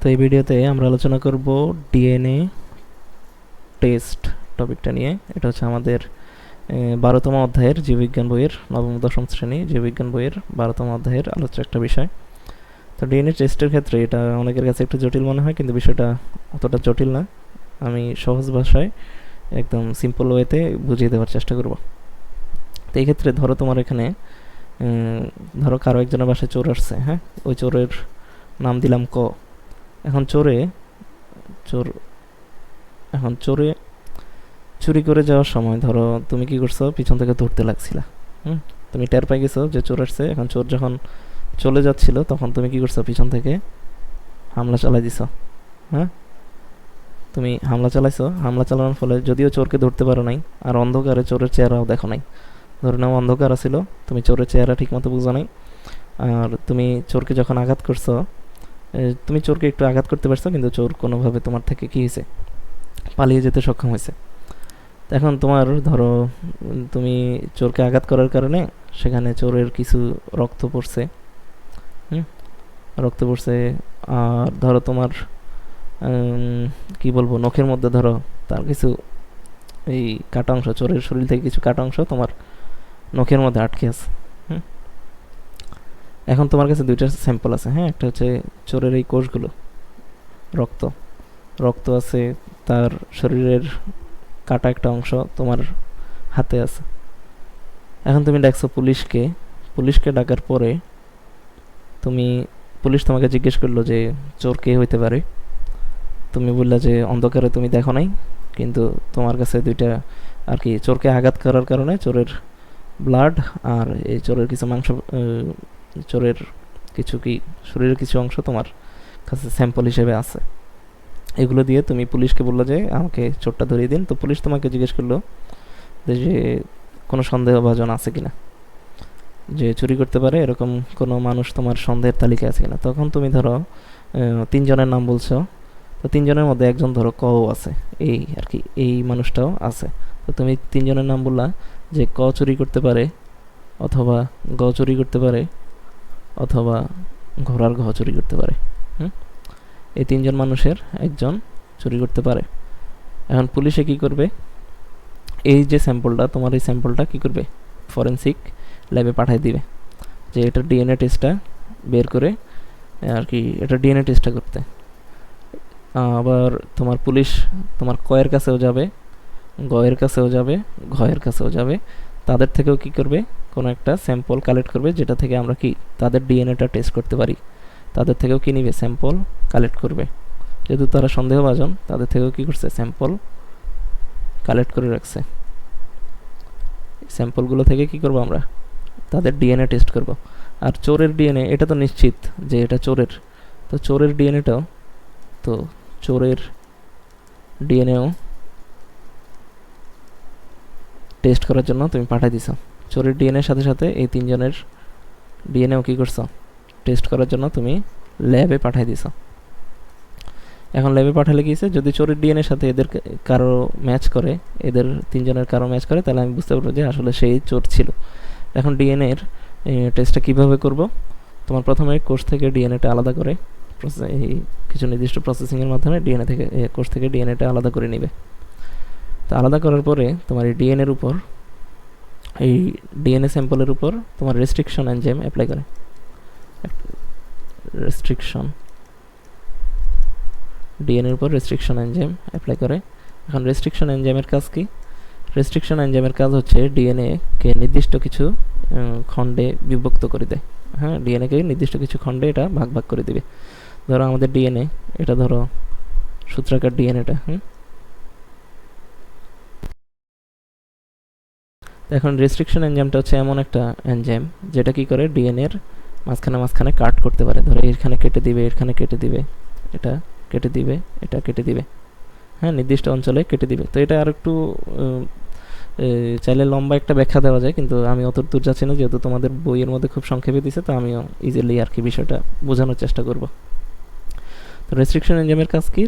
তো এই ভিডিওতে আমরা আলোচনা করব ডিএনএ টেস্ট টপিকটা নিয়ে। এটা হচ্ছে আমাদের বারোতম অধ্যায়ের জীববিজ্ঞান বইয়ের নবম দশম শ্রেণি জীববিজ্ঞান বইয়ের বারোতম অধ্যায়ের আলোচ্য একটা বিষয়। তো ডিএনএ টেস্টের ক্ষেত্রে এটা অনেকের কাছে একটু জটিল মনে হয়, কিন্তু বিষয়টা অতটা জটিল না। আমি সহজ ভাষায় একদম সিম্পল ওয়েতে বুঝিয়ে দেওয়ার চেষ্টা করব। তো এই ক্ষেত্রে ধরো তোমার এখানে ধরো কারও একজনের বাসায় চোর আসছে হ্যাঁ? ওই চোরের নাম দিলাম ক। এখন চোরে, চোর, এখন চোরে চুরি করে যাওয়ার সময়, ধরো তুমি কি করছ? পিছন থেকে ধরতে লাগছিলা, হুম? তুমি টের পাই গেছো যে চোর আসছে। এখন চোর যখন চলে যাচ্ছিল, তখন তুমি কি করছ? পিছন থেকে হামলা চালাই দিছো হ্যাঁ? তুমি হামলা চালাইছো। হামলা চালানোর ফলে যদিও চোরকে ধরতে পারো নাই, আর অন্ধকারে চোরের চেহারাও দেখো নাই। ধরে নাও অন্ধকার ছিল তুমি চোরের চেহারা ঠিকমতো বুঝো নাই। আর তুমি চোরকে যখন আঘাত করছ তুমি চোরকে একটু আঘাত করতে পারছ, কিন্তু চোর কোনোভাবে তোমার থেকে কী হয়েছে? পালিয়ে যেতে সক্ষম হয়েছে। এখন তোমার ধরো তুমি চোরকে আঘাত করার কারণে সেখানে চোরের কিছু রক্ত পড়ছে, হুম? রক্ত পড়ছে, আর ধরো তোমার কি বলব, নখের মধ্যে ধরো, তার কিছু এই কাটা অংশ, চোরের শরীর থেকে কিছু কাটা অংশ তোমার নখের মধ্যে আটকে আছে। এখন তোমার কাছে দুইটা স্যাম্পল আছে হ্যাঁ? একটা হচ্ছে চোরের এই কোষগুলো, রক্ত। রক্ত আছে, তার শরীরের কাটা একটা অংশ তোমার হাতে আছে। এখন তুমি ডাকছো পুলিশকে পুলিশকে ডাকার পরে তুমি, পুলিশ তোমাকে জিজ্ঞেস করল যে, চোর কে হইতে পারে? তুমি বললা যে, অন্ধকারে তুমি দেখো নাই। কিন্তু তোমার কাছে দুইটা আর কি, চোরকে আঘাত করার কারণে চোরের ব্লাড আর এই চোরের কিছু মাংস চোরের কিছু কি, শরীরের কিছু অংশ তোমার কাছে স্যাম্পল হিসেবে আছে? এগুলো দিয়ে তুমি পুলিশকে বলল যে, আমাকে চোরটা ধরিয়ে দিন। তো পুলিশ তোমাকে জিজ্ঞেস করল যে কোনো সন্দেহভাজন আছে কিনা? যে চুরি করতে পারে, এরকম কোনো মানুষ তোমার সন্দেহের তালিকায় আছে কিনা? তখন তুমি ধরো তিনজনের নাম বলছো। তো তিনজনের মধ্যে একজন ধরো কও আছে, এই আর কি এই মানুষটাও আছে। তো তুমি তিনজনের নাম বললা যে, ক চুরি করতে পারে অথবা গ চুরি করতে পারে অথবা ঘোড়ার ঘ চুরি করতে পারে, হুম? এই তিনজন মানুষের একজন চুরি করতে পারে। এখন পুলিশে কি করবে? এই যে স্যাম্পলটা, তোমার এই স্যাম্পলটা কি করবে? ফরেনসিক ল্যাবে পাঠিয়ে দিবে। যে এটা ডিএনএ টেস্টটা বের করে আর কি, এটা ডিএনএ টেস্টটা করতে। আবার তোমার পুলিশ, তোমার কয়ের কাছেও যাবে, গয়ের কাছেও যাবে, ঘয়ের কাছেও যাবে। তাদের থেকেও কি করবে? কোনো একটা স্যাম্পল কালেক্ট করবে, যেটা থেকে আমরা কি তাদের ডিএনএটা টেস্ট করতে পারি। তাদের থেকেও কি নিবে স্যাম্পল কালেক্ট করবে। যেহেতু তারা সন্দেহভাজন, তাদের থেকেও কি করছে স্যাম্পল কালেক্ট করে রাখছে। স্যাম্পলগুলো থেকে কি করব আমরা? তাদের ডিএনএ টেস্ট করব। আর চোরের ডিএনএ এটা তো নিশ্চিত যে এটা চোরের। তো চোরের ডিএনএটাও তো চোরের ডিএনএও টেস্ট করার জন্য তুমি পাঠিয়ে দিছো। চোরের ডিএনএর সাথে সাথে এই তিনজনের ডিএনএও কী করছ? টেস্ট করার জন্য তুমি ল্যাবে পাঠিয়ে দিছো। এখন ল্যাবে পাঠালে কি হয়েছে? যদি চোরের ডিএনএর সাথে এদের কারও ম্যাচ করে, এদের তিনজনের কারও ম্যাচ করে, তাহলে আমি বুঝতে পারব যে আসলে সেই চোর ছিল। এখন ডিএনএর টেস্টটা কীভাবে করব? তোমার প্রথমে কোষ থেকে ডিএনএটা আলাদা করে এই কিছু নির্দিষ্ট প্রসেসিংয়ের মাধ্যমে ডিএনএ থেকে কোষ থেকে ডিএনএটা আলাদা করে নেবে। তো আলাদা করার পরে তোমার এই ডিএনএর উপর এই ডিএনএ স্যাম্পলের উপর তোমার রেস্ট্রিকশন এনজাইম অ্যাপ্লাই করে। রেস্ট্রিকশন ডিএনএর উপর রেস্ট্রিকশন এনজাইম অ্যাপ্লাই করে। এখন রেস্ট্রিকশন এনজাইমের কাজ কি? রেস্ট্রিকশন এনজাইমের কাজ হচ্ছে ডিএনএ কে নির্দিষ্ট কিছু খণ্ডে বিভক্ত করে দেয়। হ্যাঁ ডিএনএ কে নির্দিষ্ট কিছু খণ্ডে এটা ভাগ ভাগ করে দিবে। ধরো আমাদের ডিএনএ এটা ধরো সূত্রাকার ডিএনএটা হুম? এখন রেস্ট্রিকশন এনজাইমটা হচ্ছে এমন একটা এনজাইম যেটা কি করে ডিএনএর মাঝখানে মাঝখানে কাট করতে পারে। ধরো এখানে কেটে দিবে, এখানে কেটে দিবে, এটা কেটে দিবে, এটা কেটে দিবে। হ্যাঁ নির্দিষ্ট অঞ্চলে কেটে দিবে। তো এটা আর একটু চাইলে লম্বা একটা ব্যাখ্যা দেওয়া যায়, কিন্তু আমি অত দূর যাচ্ছি না। যেহেতু তোমাদের বইয়ের মধ্যে খুব সংক্ষেপে দিছে, তো আমিও ইজিলি আর কি বিষয়টা বোঝানোর চেষ্টা করব। তো রেস্ট্রিকশন এনজাইমের কাজ কি?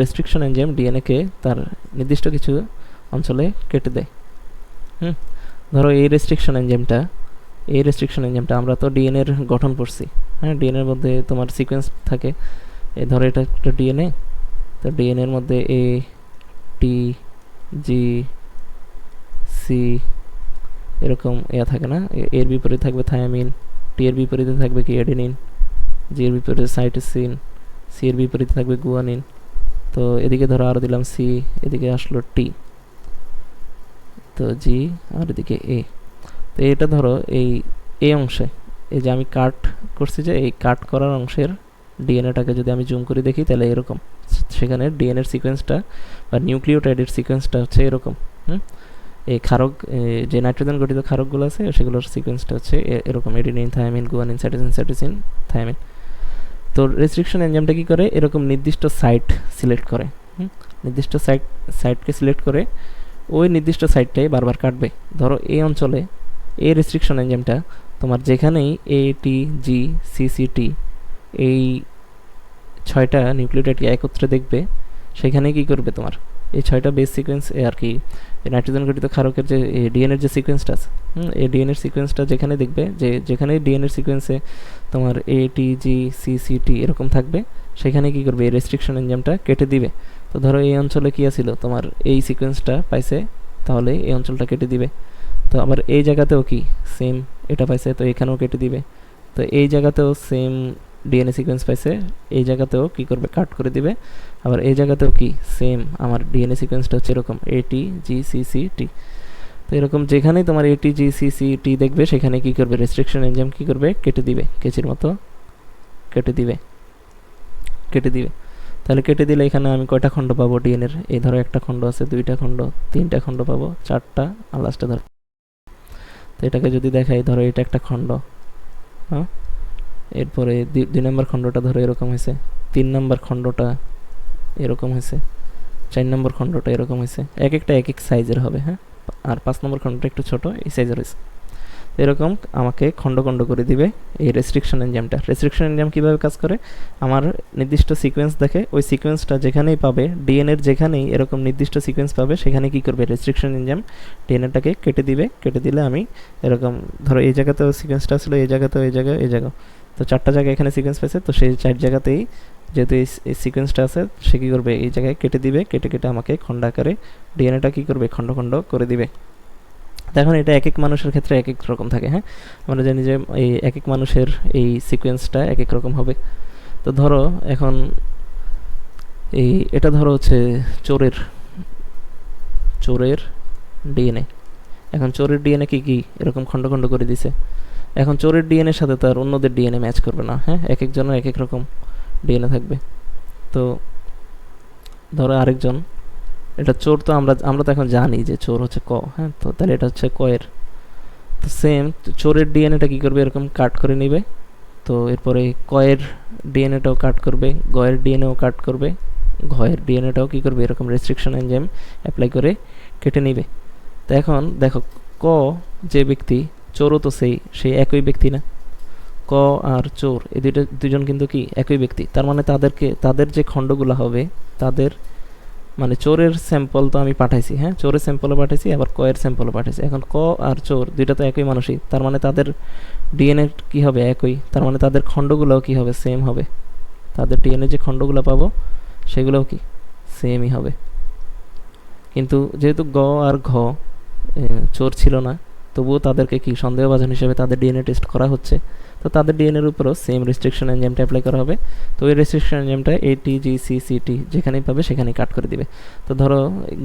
রেস্ট্রিকশন এনজাইম ডিএনএকে তার নির্দিষ্ট কিছু অঞ্চলে কেটে দেয়। হুম? ধরো এই রেস্ট্রিকশন এনজাইমটা এই রেস্ট্রিকশন এনজাইমটা আমরা তো ডিএনএর গঠন করছি। হ্যাঁ ডিএনএর মধ্যে তোমার সিকোয়েন্স থাকে। এই ধরো এটা একটা ডিএনএ তো ডিএনএর মধ্যে এ টি জি সি এরকম ইয়া থাকে না? এর বিপরীতে থাকবে থায়ামিন টি এর বিপরীতে থাকবে কি এডেনিন জি এর বিপরীতে সাইটোসিন সি এর বিপরীতে থাকবে গুয়ানিন তো এদিকে ধরো আরও দিলাম সি এদিকে আসলো টি তো জি আর এদিকে এ তো এটা ধরো এই এ অংশে। এই যে আমি কাট করছি যে এই কাট করার অংশের ডিএনএটাকে যদি আমি জুম করে দেখি তাহলে এরকম। সেখানে ডিএনএর সিকোয়েন্সটা বা নিউক্লিওটাইডের সিকোয়েন্সটা হচ্ছে এরকম। হুম? এই ক্ষারক যে নাইট্রোজেন গঠিত ক্ষারকগুলো আছে, সেগুলোর সিকোয়েন্সটা হচ্ছে এরকম। Adenine thymine guanine cytosine cytosine thymine তো রেস্ট্রিকশন এনজামটা কী করে? এরকম নির্দিষ্ট সাইট সিলেক্ট করে? নির্দিষ্ট সাইট সাইটকে সিলেক্ট করে ওই নির্দিষ্ট সাইটটাই বারবার কাটবে। ধরো এই অঞ্চলে এই রেস্ট্রিকশন এনজামটা তোমার যেখানেই এ টি জি সিসিটি এই ছয়টা নিউক্লিওটাইডকে একত্রে দেখবে সেখানে কি করবে তোমার? এই ছয়টা বেস সিকোয়েন্স আর কি নাইট্রোজেন গঠিত ক্ষারকের যে ডিএনএর যে সিকোয়েন্সটা আছে হুম, এই ডিএনএর সিকোয়েন্সটা যেখানে দেখবে যে যেখানে ডিএনএর সিকোয়েন্সে তোমার এ টি জি সি সি টি এরকম থাকবে সেখানে কি করবে? এই রেস্ট্রিকশন এনজামটা কেটে দিবে। তো ধরো এই অঞ্চলে কি আছিল? তোমার এই সিকোয়েন্সটা পাইছে, তাহলে এই অঞ্চলটা কেটে দিবে। তো আবার এই জায়গাতেও কি? সেম এটা পাইছে, তো এখানেও কেটে দিবে। তো এই জায়গাতেও সেম ডিএনএ সিকোয়েন্স পাইছে, এই জায়গাতেও কি করবে? কাট করে দিবে। আবার এই জায়গাতেও কি? সেম আমার ডিএনএ সিকোয়েন্সটা হচ্ছে এরকম এটি জি সি সি টি তো এরকম যেখানেই তোমার এটি জি সি সি টি দেখবে, সেখানে কি করবে? রেস্ট্রিকশন এনজাম কি করবে? কেটে দিবে, কেচির মতো কেটে দিবে কেটে দিবে। তাহলে কেটে দিলে এখানে আমি কয়টা খণ্ড পাবো? ডিএনএর এই ধরো একটা খণ্ড আছে, দুইটা খণ্ড, তিনটা খণ্ড পাবো, চারটা, আর লাস্টে ধরো। তো এটাকে যদি দেখাই, ধরো এটা একটা খণ্ড হ্যাঁ? এরপরে দুই- নম্বর খণ্ডটা ধরো এরকম হয়েছে, তিন নম্বর খণ্ডটা এরকম হয়েছে, চার নম্বর খণ্ডটা এরকম হয়েছে, এক একটা এক এক সাইজের হবে হ্যাঁ? আর পাঁচ নম্বর খণ্ডটা একটু ছোট, এই সাইজের হয়েছে। এরকম আমাকে খণ্ড খণ্ড করে দিবে এই রেস্ট্রিকশন এনজামটা রেস্ট্রিকশন এনজাম কীভাবে কাজ করে? আমার নির্দিষ্ট সিকোয়েন্স দেখে, ওই সিকোয়েন্সটা যেখানেই পাবে ডিএনএর যেখানেই এরকম নির্দিষ্ট সিকোয়েন্স পাবে সেখানে কি করবে? রেস্ট্রিকশন এনজাম ডিএনএটাকে কেটে দিবে। কেটে দিলে আমি এরকম, ধরো এই জায়গাতেও সিকোয়েন্সটা ছিল, এই জায়গাতেও, এই জায়গায়, এই জায়গা তো চারটা জায়গায় এখানে সিকোয়েন্স পেয়েছে, তো সেই চার জায়গাতেই যেহেতু এই সিকোয়েন্সটা আছে, সে কী করবে? এই জায়গায় কেটে দিবে, কেটে কেটে আমাকে খণ্ডাকারে ডিএনএটা কী করবে? খণ্ড খণ্ড করে দিবে। দেখুন, এটা এক এক মানুষের ক্ষেত্রে এক এক রকম থাকে হ্যাঁ? আমরা জানি যে এই এক এক মানুষের এই সিকোয়েন্সটা এক এক রকম হবে। তো ধরো, এখন এই, এটা ধরো হচ্ছে চোরের চোরের ডিএনএ এখন চোরের ডিএনএ কি কি? এরকম খণ্ড খণ্ড করে দিছে। এখন চোরের ডিএনএর সাথে তার অন্যদের ডিএনএ ম্যাচ করবে না হ্যাঁ? এক একজনের এক এক রকম ডিএনএ থাকবে। তো ধরো আরেকজন এটা চোর তো আমরা আমরা তো এখন জানি যে চোর হচ্ছে ক হ্যাঁ? তো তাহলে এটা হচ্ছে কয়ের। তো সেম চোরের ডিএনএটা কী করবে? এরকম কাট করে নেবে। তো এরপরে কয়ের ডিএনএটাও কাট করবে, গয়ের ডিএনএও কাট করবে, ঘয়ের ডিএনএটাও কী করবে? এরকম রেস্ট্রিকশন এনজাইম অ্যাপ্লাই করে কেটে নিবে। তো এখন দেখো, ক যে ব্যক্তি, চোরও তো সেই সেই একই ব্যক্তি না। ক আর চোর, এই দুইটা দুজন কিন্তু কি? একই ব্যক্তি। তার মানে তাদেরকে, তাদের যে খণ্ডগুলো হবে, তাদের মানে চোরের স্যাম্পল তো আমি পাঠাইছি হ্যাঁ? চোরের স্যাম্পলও পাঠাইছি, আবার কয়ের স্যাম্পলও পাঠাইছি। এখন ক আর চোর দুইটা তো একই মানুষই, তার মানে তাদের ডিএনএ কী হবে? একই। তার মানে তাদের খণ্ডগুলোও কী হবে? সেম হবে। তাদের ডিএনএ যে খণ্ডগুলো পাবো, সেগুলোও কি? সেমই হবে। কিন্তু যেহেতু গ আর ঘ চোর ছিল না তবুও তাদেরকে কি সন্দেহভাজন হিসেবে তাদের ডিএনএ টেস্ট করা হচ্ছে? তো তাদের ডিএনএর উপরও সেম রেস্ট্রিকশন এনজামটা অ্যাপ্লাই করা হবে। তো ওই রেস্ট্রিকশন এনজামটা এটি জি সি সি টি যেখানেই পাবে সেখানেই কাট করে দিবে। তো ধরো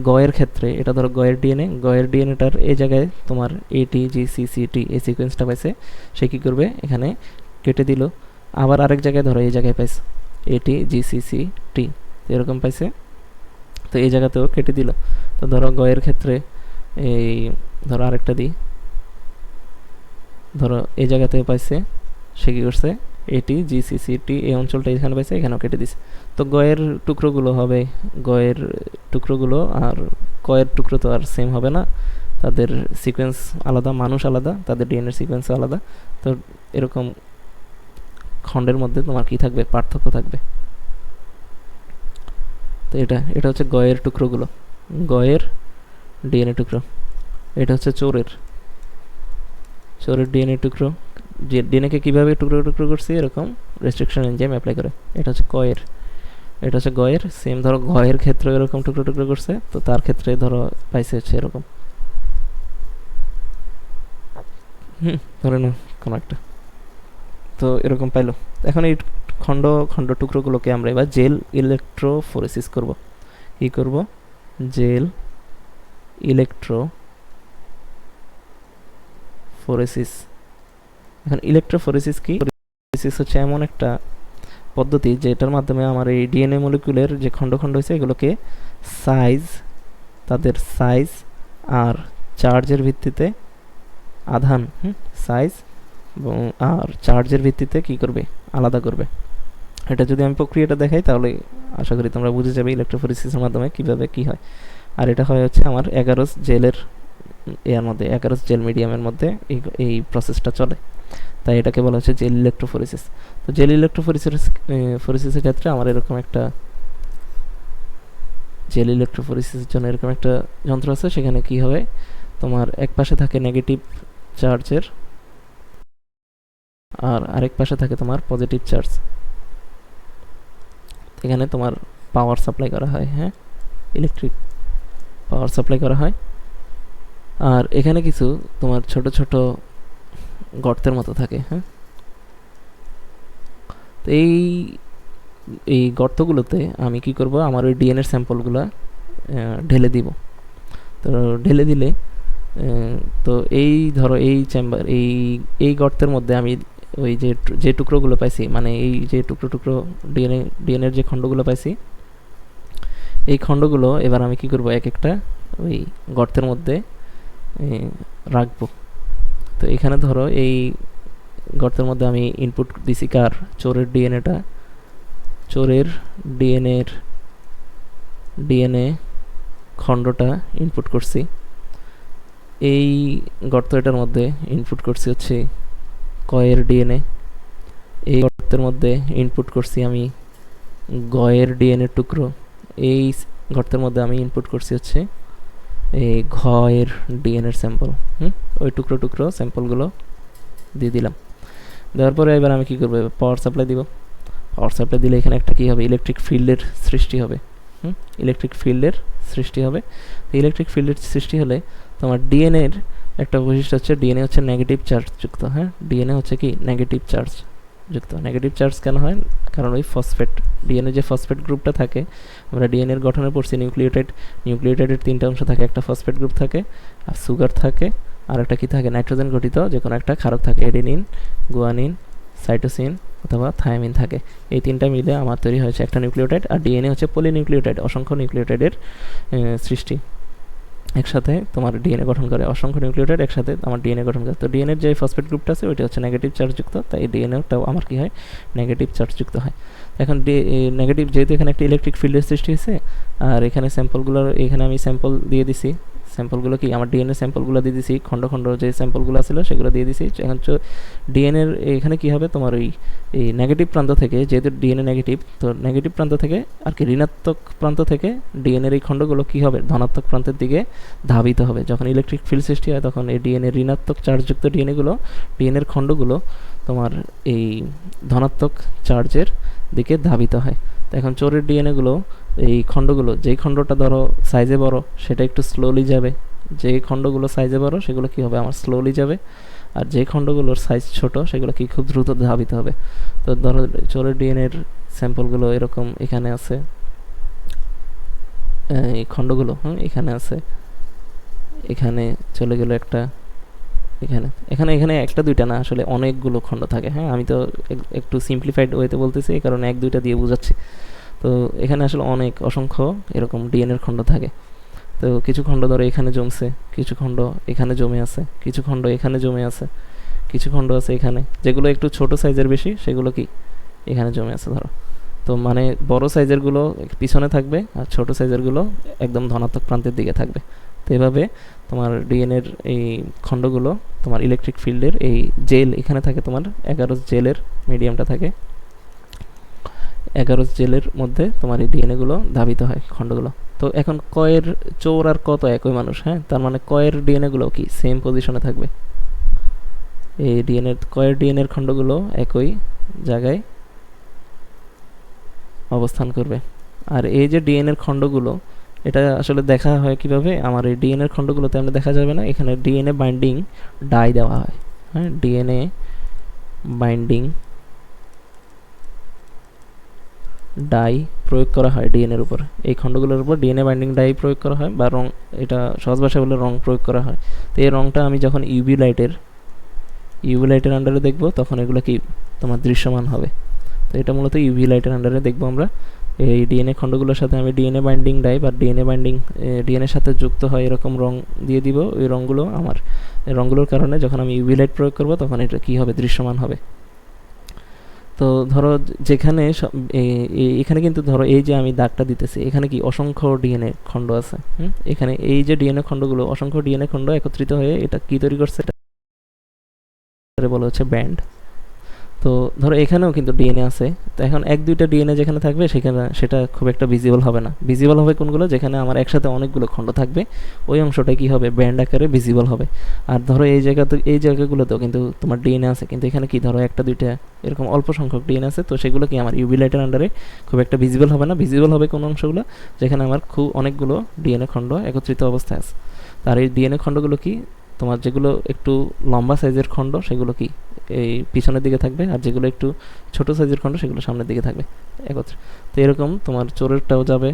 গয়ের ক্ষেত্রে, এটা ধরো গয়ের ডিএনএ গয়ের ডিএনএটার এই জায়গায় তোমার এটি জি সি সি টি এই সিকোয়েন্সটা পাইছে, সে কী করবে? এখানে কেটে দিল। আবার আরেক জায়গায় ধরো, এই জায়গায় পাইছে এটি জি সি সি টি এরকম পাইছে। তো এই জায়গাতেও কেটে দিল। তো ধরো গয়ের ক্ষেত্রে এই, ধরো আরেকটা দিই। ধরো, এই জায়গাতেও পাইছে, সে কী করছে? এটি জিসিসিটি এই অঞ্চলটা এখানে পাইছে, এখানেও কেটে দিছে। তো গয়ের টুকরোগুলো হবে, গয়ের টুকরোগুলো আর কয়ের টুকরো তো আর সেম হবে না। তাদের সিকোয়েন্স আলাদা, মানুষ আলাদা, তাদের ডিএনএর সিকোয়েন্স আলাদা। তো এরকম খণ্ডের মধ্যে তোমার কি থাকবে? পার্থক্য থাকবে। তো এটা এটা হচ্ছে গয়ের টুকরোগুলো। গয়ের ডিএনএ টুকরো। এটা হচ্ছে চোরের। চোরের ডিএনএ টুকরো, যে ডিএনএকে কীভাবে টুকরো টুকরো করছি এরকম রেস্ট্রিকশন এনজাইম অ্যাপ্লাই করে। এটা হচ্ছে কয়ের। এটা হচ্ছে গয়ের সেম ধরো গয়ের ক্ষেত্রে এরকম টুকরো টুকরো করছে, তো তার ক্ষেত্রে ধরো পাইছে হচ্ছে এরকম। হুম, ধরে নাও কোনো একটা। তো এরকম পাইলো। এখন এই খণ্ড খণ্ড টুকরোগুলোকে আমরা এবার জেল ইলেকট্রোফোরেসিস করব। কি করব? জেল ইলেকট্রো ফোরেসিস এখন ইলেকট্রোফোরেসিস কি? ফোরেসিস হচ্ছে এমন একটা পদ্ধতি যেটার মাধ্যমে আমার এই ডিএনএ মলিকুলের যে খণ্ড খণ্ড হয়েছে, এগুলোকে সাইজ তাদের সাইজ আর চার্জের ভিত্তিতে আধান সাইজ এবং আর চার্জের ভিত্তিতে কি করবে? আলাদা করবে। এটা যদি আমি প্রক্রিয়াটা দেখাই, তাহলে আশা করি তোমরা বুঝে যাবে ইলেকট্রোফোরেসিসের মাধ্যমে কীভাবে কি হয়। আর এটা হয় হচ্ছে আমার এগারোস জেলের এর মধ্যে এগারোস জেল মিডিয়ামের মধ্যে এই এই প্রসেসটা চলে। তাই এটাকে বলা হচ্ছে জেল ইলেকট্রোফোরেসিস তো জেল ইলেকট্রোফোরেসিস ফোরেসিসের ক্ষেত্রে আমার এরকম একটা জেল ইলেকট্রোফোরেসিসের জন্য এরকম একটা যন্ত্র আছে, সেখানে কি হবে? তোমার এক পাশে থাকে নেগেটিভ চার্জের আর আরেক পাশে থাকে তোমার পজিটিভ চার্জ এখানে তোমার পাওয়ার সাপ্লাই করা হয় হ্যাঁ? ইলেকট্রিক পাওয়ার সাপ্লাই করা হয়। আর এখানে কিছু তোমার ছোট ছোট গর্তের মতো থাকে হ্যাঁ? তো এই এই গর্তগুলোতে আমি কি করব? আমার ওই ডিএনএর স্যাম্পলগুলো ঢেলে দিব। তো ঢেলে দিলে তো এই ধরো এই চেম্বার এই এই গর্তের মধ্যে আমি ওই যে যে টুকরোগুলো পাইছি মানে এই যে টুকরো টুকরো ডিএনএ ডিএনএর যে খণ্ডগুলো পাইছি, এই খণ্ডগুলো এবার আমি কি করব? এক একটা ওই গর্তের মধ্যে রাখব। তো এখানে ধরো এই গর্তের মধ্যে আমি ইনপুট দিছি কার? চোরের ডিএনএটা চোরের ডিএনএর ডিএনএ খণ্ডটা ইনপুট করছি। এই গর্ত এটার মধ্যে ইনপুট করছি হচ্ছে কয়ের ডিএনএ এই গর্তের মধ্যে ইনপুট করছি আমি গয়ের ডিএনএ টুকরো। এই গর্তের মধ্যে আমি ইনপুট করছি হচ্ছে এই ঘয়ের ডিএনএর স্যাম্পল হুম? ওই টুকরো টুকরো স্যাম্পলগুলো দিয়ে দিলাম। দেওয়ার পরে এবার আমি কী করব? পাওয়ার সাপ্লাই দিব। পাওয়ার সাপ্লাই দিলে এখানে একটা কী হবে? ইলেকট্রিক ফিল্ডের সৃষ্টি হবে, হুম? ইলেকট্রিক ফিল্ডের সৃষ্টি হবে। তো ইলেকট্রিক ফিল্ডের সৃষ্টি হলে তোমার ডিএনএর একটা বৈশিষ্ট্য হচ্ছে ডিএনএ হচ্ছে নেগেটিভ চার্জ যুক্ত হ্যাঁ? ডিএনএ হচ্ছে কি? নেগেটিভ চার্জ যুক্ত। নেগেটিভ চার্জ কেন হয়? কারণ ওই ফসফেট ডিএনএ যে ফসফেট গ্রুপটা থাকে, আমরা ডিএনএর গঠনে পড়ছি নিউক্লিওটাইড নিউক্লিওটাইডের তিনটা অংশ থাকে, একটা ফসফেট গ্রুপ থাকে, আর সুগার থাকে, আর একটা কী থাকে? নাইট্রোজেন গঠিত, যে কোনো একটা ক্ষারক থাকে। এডিনিন গুয়ানিন সাইটোসিন অথবা থায়ামিন থাকে। এই তিনটা মিলে আমার তৈরি হয়েছে একটা নিউক্লিওটাইড আর ডিএনএ হচ্ছে পলিনিউক্লিওটাইড অসংখ্য নিউক্লিওটাইডের সৃষ্টি। একসাথে তোমার ডিএনএ গঠন করে অসংখ্য নিউক্লিওটাইড একসাথে আমার ডিএনএ গঠন করে। তো ডিএনএর যে ফসফেট গ্রুপটা আছে, ওইটা হচ্ছে নেগেটিভ চার্জযুক্ত তাই ডিএনএটাও আমার কী হয় নেগেটিভ চার্জযুক্ত হয়। এখন নেগেটিভ যেহেতু এখানে একটা ইলেকট্রিক ফিল্ডের সৃষ্টি হয়েছে, আর এখানে স্যাম্পলগুলোর এখানে আমি স্যাম্পল দিয়ে দিছি স্যাম্পলগুলো কি? আমার ডিএনএ স্যাম্পলগুলো দিয়ে দিছি, খণ্ড খণ্ড যে স্যাম্পলগুলো ছিল সেগুলো দিয়ে দিছি। এখন ডিএনএর এখানে কি হবে? তোমার ওই, এই নেগেটিভ প্রান্ত থেকে, যেহেতু ডিএনএ নেগেটিভ তো নেগেটিভ প্রান্ত থেকে আর কি ঋণাত্মক প্রান্ত থেকে ডিএনএর এই খণ্ডগুলো কি হবে? ধনাত্মক প্রান্তের দিকে ধাবিত হবে। যখন ইলেকট্রিক ফিল্ড সৃষ্টি হয়, তখন এই ডিএনএ ঋণাত্মক চার্জযুক্ত ডিএনএগুলো ডিএনএর খণ্ডগুলো তোমার এই ধনাত্মক চার্জের দিকে ধাবিত হয়। তো এখন চোরের ডিএনএগুলো এই খণ্ডগুলো, যেই খণ্ডটা ধরো সাইজে বড়, সেটা একটু স্লোলি যাবে। যে খণ্ডগুলো সাইজে বড়, সেগুলো কি হবে? আমার স্লোলি যাবে। আর যে খণ্ডগুলোর সাইজ ছোট, সেগুলো কি খুব দ্রুত ধাবিত হবে? তো ধরো চোরের ডিএনএর স্যাম্পলগুলো এরকম এখানে আছে। এই খণ্ডগুলো, হুম, এখানে আছে। এখানে চলে গেল একটা এখানে। এখানে এখানে একটা, দুইটা না, আসলে অনেকগুলো খণ্ড থাকে হ্যাঁ? আমি তো একটু সিম্পলিফাইড ওয়েতে বলতেছি, কারণে এক, দুইটা দিয়ে বোঝাচ্ছি। তো এখানে আসলে অনেক অসংখ্য এরকম ডিএনএর খণ্ড থাকে। তো কিছু খণ্ড ধরো এখানে জমছে, কিছু খণ্ড এখানে জমে আছে, কিছু খণ্ড এখানে জমে আছে, কিছু খণ্ড আছে এখানে। যেগুলো একটু ছোট সাইজের বেশি, সেগুলো কি? এখানে জমে আছে, ধরো। তো মানে বড় সাইজেরগুলো পিছনে থাকবে আর ছোট সাইজেরগুলো একদম ধনাত্মক প্রান্তের দিকে থাকবে। তো এভাবে তোমার ডিএনএর এই খণ্ডগুলো তোমার ইলেকট্রিক ফিল্ডের এই জেল এখানে থাকে তোমার এগারো জেলের মিডিয়ামটা থাকে। এগারো জেলের মধ্যে তোমার এই ডিএনএগুলো ধাবিত হয় খণ্ডগুলো। তো এখন কয়ের চোর আর কত একই মানুষ হ্যাঁ? তার মানে কয়ের ডিএনএগুলো কি সেম পজিশনে থাকবে? এই ডিএনএ কয়ের ডিএনএর খণ্ডগুলো একই জায়গায় অবস্থান করবে। আর এই যে ডিএনএর খণ্ডগুলো এটা আসলে দেখা হয় কীভাবে? আমার এই ডিএনএর খণ্ডগুলো তেমন দেখা যাবে না। এখানে ডিএনএ বাইন্ডিং ডাই দেওয়া হয়। হ্যাঁ ডিএনএ বাইন্ডিং ডাই প্রয়োগ করা হয় ডিএনএর উপর। এই খণ্ডগুলোর উপর ডিএনএ বাইন্ডিং ডাই প্রয়োগ করা হয় বা রং, এটা সহজ ভাষায় বলে রং প্রয়োগ করা হয়। তো এই রংটা আমি যখন ইউভি লাইটের ইউভি লাইটের আন্ডারে দেখব, তখন এগুলো কি তোমার দৃশ্যমান হবে। তো এটা মূলত ইউভি লাইটের আন্ডারে দেখব আমরা। এই ডিএনএ খণ্ডগুলোর সাথে আমি ডিএনএ বাইন্ডিং ডাই বা ডিএনএ বাইন্ডিং ডিএনএর সাথে যুক্ত হয় এরকম রং দিয়ে দিব, ওই রঙগুলো আমার রঙগুলোর কারণে যখন আমি ইউভি লাইট প্রয়োগ করব তখন এটা কী হবে, দৃশ্যমান হবে। তো ধরো যেখানে এখানে কিন্তু ধরো এই যে আমি দাগটা দিতেছি, এখানে কি অসংখ্য ডিএনএ খণ্ড আছে? এখানে এই যে ডিএনএ খণ্ডগুলো, অসংখ্য ডিএনএ খণ্ড একত্রিত হয়ে এটা কি তৈরি করছে? এটা বলা হচ্ছে ব্যান্ড তো ধরো এখানেও কিন্তু ডিএনএ আছে। তো এখন এক, দুইটা ডিএনএ যেখানে থাকবে, সেখানে সেটা খুব একটা ভিজিবল হবে না। ভিজিবল হবে কোনগুলো? যেখানে আমার একসাথে অনেকগুলো খণ্ড থাকবে। ওই অংশটা কি হবে? ব্যান্ড আকারে ভিজিবল হবে। আর ধরো এই জায়গাতে এই জায়গাগুলোতেও কিন্তু তোমার ডিএনএ আছে। কিন্তু এখানে কি ধরো একটা, দুইটা এরকম অল্প সংখ্যক ডিএনএ আছে। তো সেগুলো কি আমার ইউভি লাইটের আন্ডারে খুব একটা ভিজিবল হবে না? ভিজিবল হবে কোন অংশগুলো? যেখানে আমার খুব অনেকগুলো ডিএনএ খণ্ড একত্রিত অবস্থায় আছে। তার এই ডিএনএ খণ্ডগুলো কি? তোমার যেগুলো একটু লম্বা সাইজের খণ্ড, সেগুলো কি এই পিছনের দিকে থাকবে? আর যেগুলো একটু ছোট সাইজের খণ্ড, সেগুলো সামনের দিকে থাকবে একত্রে। তো এরকম তোমার চোরেরটাও যাবে।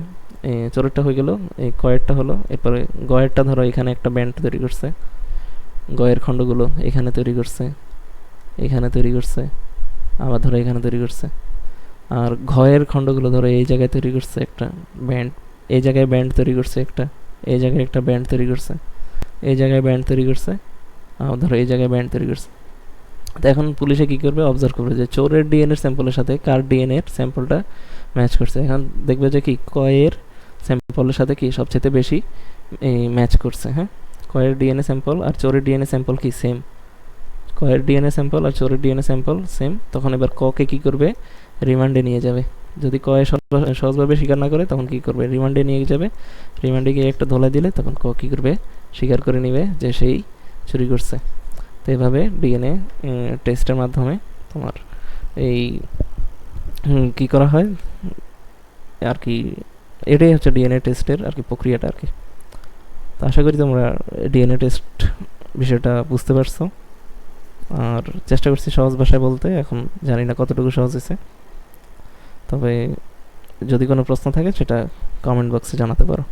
চোরেরটা হয়ে গেল এই কয়েরটা হলো। এরপরে গয়েরটা ধরো, এখানে একটা ব্যান্ড তৈরি করছে। গয়ের খণ্ডগুলো এখানে তৈরি করছে, এখানে তৈরি করছে, আবার ধরো এখানে তৈরি করছে। আর ঘয়ের খণ্ডগুলো ধরো, এই জায়গায় তৈরি করছে একটা ব্যান্ড, এই জায়গায় ব্যান্ড তৈরি করছে একটা, এই জায়গায় একটা ব্যান্ড তৈরি করছে। এই জায়গায় ব্যান্ড তৈরি করছে ধরো এই জায়গায় ব্যান্ড তৈরি করছে। তো এখন পুলিশে কী করবে? অবজার্ভ করবে যে চোরের ডিএনএর স্যাম্পলের সাথে কার ডিএনএর স্যাম্পলটা ম্যাচ করছে। এখন দেখবে যে কি কয়ের স্যাম্পলের সাথে কি সবচেয়ে বেশি ম্যাচ করছে হ্যাঁ? কয়ের ডিএনএ স্যাম্পল আর চোরের ডিএনএ স্যাম্পল কি সেম কয়ের ডিএনএ স্যাম্পল আর চোরের ডিএনএ স্যাম্পল সেম তখন এবার ককে কী করবে? রিমান্ডে নিয়ে যাবে। যদি কয়ে সহজ- সহজভাবে স্বীকার না করে, তখন কী করবে? রিমান্ডে নিয়ে যাবে। রিমান্ডে গিয়ে একটা ধোলা দিলে তখন ক কী করবে? স্বীকার করে নিবে যে সেই চুরি করছে। তো এভাবে ডিএনএ টেস্টের মাধ্যমে তোমার এই কি করা হয়? আর কি, এটাই হচ্ছে ডিএনএ টেস্টের আর কি প্রক্রিয়াটা আর কি। তো আশা করি তোমরা ডিএনএ টেস্ট বিষয়টা বুঝতে পারছ। আর চেষ্টা করছি সহজ ভাষায় বলতে, এখন জানি না কতটুকু সহজ হয়েছে। তবে যদি কোনো প্রশ্ন থাকে, সেটা কমেন্ট বক্সে জানাতে পারো।